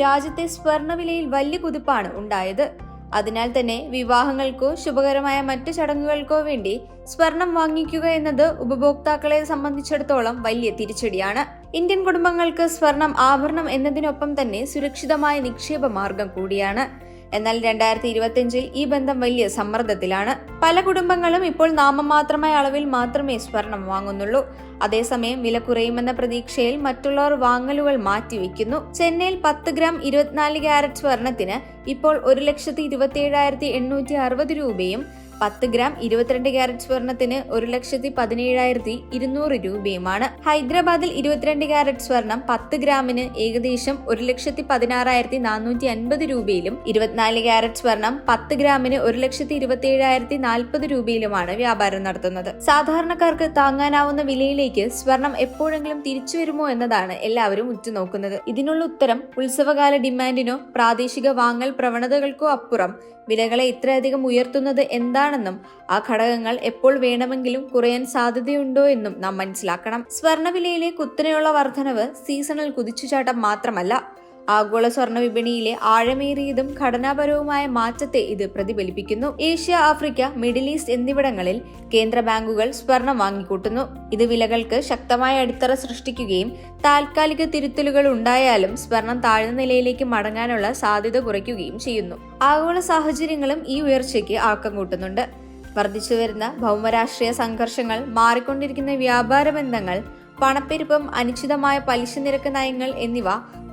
രാജ്യത്തെ സ്വർണവിലയിൽ വലിയ കുതിപ്പാണ് ഉണ്ടായത്. അതിനാൽ തന്നെ വിവാഹങ്ങൾക്കോ ശുഭകരമായ മറ്റു ചടങ്ങുകൾക്കോ വേണ്ടി സ്വർണം വാങ്ങിക്കുക എന്നത് ഉപഭോക്താക്കളെ സംബന്ധിച്ചിടത്തോളം വലിയ തിരിച്ചടിയാണ്. ഇന്ത്യൻ കുടുംബങ്ങൾക്ക് സ്വർണം ആഭരണം എന്നതിനൊപ്പം തന്നെ സുരക്ഷിതമായ നിക്ഷേപ മാർഗം കൂടിയാണ്. എന്നാൽ രണ്ടായിരത്തി ഇരുപത്തിയഞ്ചിൽ ഈ ബന്ധം വലിയ സമ്മർദ്ദത്തിലാണ്. പല കുടുംബങ്ങളും ഇപ്പോൾ നാമമാത്രമായ അളവിൽ മാത്രമേ സ്വർണം വാങ്ങുന്നുള്ളൂ. അതേസമയം വില കുറയുമെന്ന പ്രതീക്ഷയിൽ മറ്റുള്ളവർ വാങ്ങലുകൾ മാറ്റിവെക്കുന്നു. ചെന്നൈയിൽ പത്ത് ഗ്രാം ഇരുപത്തിനാല് ക്യാരറ്റ് സ്വർണത്തിന് ഇപ്പോൾ ഒരു ലക്ഷത്തി ഇരുപത്തി ഏഴായിരത്തി എണ്ണൂറ്റി അറുപത് രൂപയും പത്ത് ഗ്രാം ഇരുപത്തിരണ്ട് ക്യാരറ്റ് സ്വർണത്തിന് ഒരു ലക്ഷത്തി പതിനേഴായിരത്തി ഇരുന്നൂറ് രൂപയുമാണ്. ഹൈദരാബാദിൽ ഇരുപത്തിരണ്ട് ക്യാരറ്റ് സ്വർണം പത്ത് ഗ്രാമിന് ഏകദേശം ഒരു ലക്ഷത്തി പതിനാറായിരത്തി നാനൂറ്റി അൻപത് രൂപയിലും ഇരുപത്തിനാല് ക്യാരറ്റ് സ്വർണം പത്ത് ഗ്രാമിന് ഒരു ലക്ഷത്തി ഇരുപത്തി ഏഴായിരത്തി നാൽപ്പത് രൂപയിലുമാണ് വ്യാപാരം നടത്തുന്നത്. സാധാരണക്കാർക്ക് താങ്ങാനാവുന്ന വിലയിലേക്ക് സ്വർണം എപ്പോഴെങ്കിലും തിരിച്ചു വരുമോ എന്നതാണ് എല്ലാവരും ഉറ്റുനോക്കുന്നത്. ഇതിനുള്ള ഉത്തരം ഉത്സവകാല ഡിമാൻഡിനോ പ്രാദേശിക വാങ്ങൽ പ്രവണതകൾക്കോ അപ്പുറം. വിലകളെ ഇത്രയധികം ഉയർത്തുന്നത് എന്താണെന്നും ആ ഘടകങ്ങൾ എപ്പോൾ വേണമെങ്കിലും കുറയാൻ സാധ്യതയുണ്ടോ എന്നും നാം മനസ്സിലാക്കണം. സ്വർണവിലയിലെ കുത്തനെയുള്ള വർധനവ് സീസണൽ കുതിച്ചുചാട്ടം മാത്രമല്ല ആഗോള സ്വർണ വിപണിയിലെ ആഴമേറിയതും ഘടനാപരവുമായ മാറ്റത്തെ ഇത് പ്രതിഫലിപ്പിക്കുന്നു. ഏഷ്യ ആഫ്രിക്ക മിഡിൽ ഈസ്റ്റ് എന്നിവിടങ്ങളിൽ കേന്ദ്ര ബാങ്കുകൾ സ്വർണം വാങ്ങിക്കൂട്ടുന്നു. ഇത് വിലകൾക്ക് ശക്തമായ അടിത്തറ സൃഷ്ടിക്കുകയും താൽക്കാലിക തിരുത്തലുകൾ ഉണ്ടായാലും സ്വർണം താഴ്ന്ന നിലയിലേക്ക് മടങ്ങാനുള്ള സാധ്യത കുറയ്ക്കുകയും ചെയ്യുന്നു. ആഗോള സാഹചര്യങ്ങളും ഈ ഉയർച്ചയ്ക്ക് ആക്കം കൂട്ടുന്നുണ്ട്. വർദ്ധിച്ചു വരുന്ന ഭൗമരാഷ്ട്രീയ സംഘർഷങ്ങൾ മാറിക്കൊണ്ടിരിക്കുന്ന വ്യാപാര ബന്ധങ്ങൾ പണപ്പെരുപ്പം അനിശ്ചിതമായ പലിശ നിരക്ക് നയങ്ങൾ എന്നിവ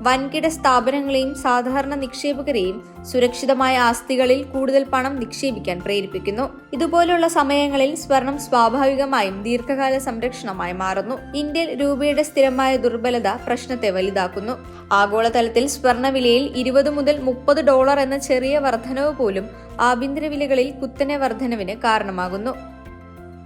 വൻകിട സ്ഥാപനങ്ങളെയും സാധാരണ നിക്ഷേപകരെയും സുരക്ഷിതമായ ആസ്തികളിൽ കൂടുതൽ പണം നിക്ഷേപിക്കാൻ പ്രേരിപ്പിക്കുന്നു. ഇതുപോലുള്ള സമയങ്ങളിൽ സ്വർണം സ്വാഭാവികമായും ദീർഘകാല സംരക്ഷണമായി മാറുന്നു. ഇന്ത്യയിൽ രൂപയുടെ സ്ഥിരമായ ദുർബലത പ്രശ്നത്തെ വലുതാക്കുന്നു. ആഗോളതലത്തിൽ സ്വർണവിലയിൽ ഇരുപത് മുതൽ മുപ്പത് ഡോളർ എന്ന ചെറിയ വർധനവ് പോലും ആഭ്യന്തര വിലകളിൽ കുത്തനെ വർധനവിന് കാരണമാകുന്നു.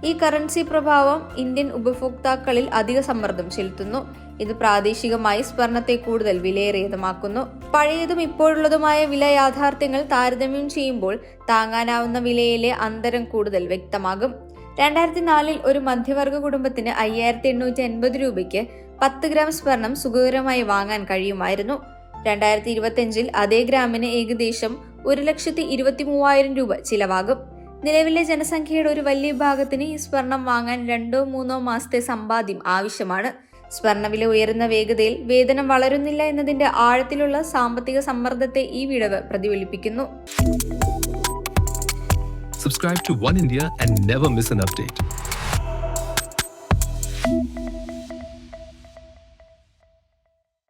ഈ കറൻസി പ്രഭാവം ഇന്ത്യൻ ഉപഭോക്താക്കളിൽ അധിക സമ്മർദ്ദം ചെലുത്തുന്നു. ഇത് പ്രാദേശികമായി സ്വർണത്തെ കൂടുതൽ വിലയേറിയതുമാക്കുന്നു. പഴയതും ഇപ്പോഴുള്ളതുമായ വില യാഥാർത്ഥ്യങ്ങൾ താരതമ്യം ചെയ്യുമ്പോൾ താങ്ങാനാവുന്ന വിലയിലെ അന്തരം കൂടുതൽ വ്യക്തമാകും. രണ്ടായിരത്തി നാലിൽ ഒരു മധ്യവർഗ കുടുംബത്തിന് അയ്യായിരത്തി എണ്ണൂറ്റി എൺപത് രൂപയ്ക്ക് പത്ത് ഗ്രാം സ്വർണം സുഖകരമായി വാങ്ങാൻ കഴിയുമായിരുന്നു. രണ്ടായിരത്തി ഇരുപത്തിയഞ്ചിൽ അതേ ഗ്രാമിന് ഏകദേശം ഒരു ലക്ഷത്തി ഇരുപത്തി മൂവായിരം രൂപ ചിലവാകും. നിലവിലെ ജനസംഖ്യയുടെ ഒരു വലിയ ഭാഗത്തിന് ഈ സ്വർണം വാങ്ങാൻ രണ്ടോ മൂന്നോ മാസത്തെ സമ്പാദ്യം ആവശ്യമാണ് സ്വർണവില ഉയരുന്ന വേഗതയിൽ വേതനം വളരുന്നില്ല എന്നതിന്റെ ആഴത്തിലുള്ള സാമ്പത്തിക സമ്മർദ്ദത്തെ ഈ വിടവ് പ്രതിഫലിപ്പിക്കുന്നു Subscribe to One India and never miss an update.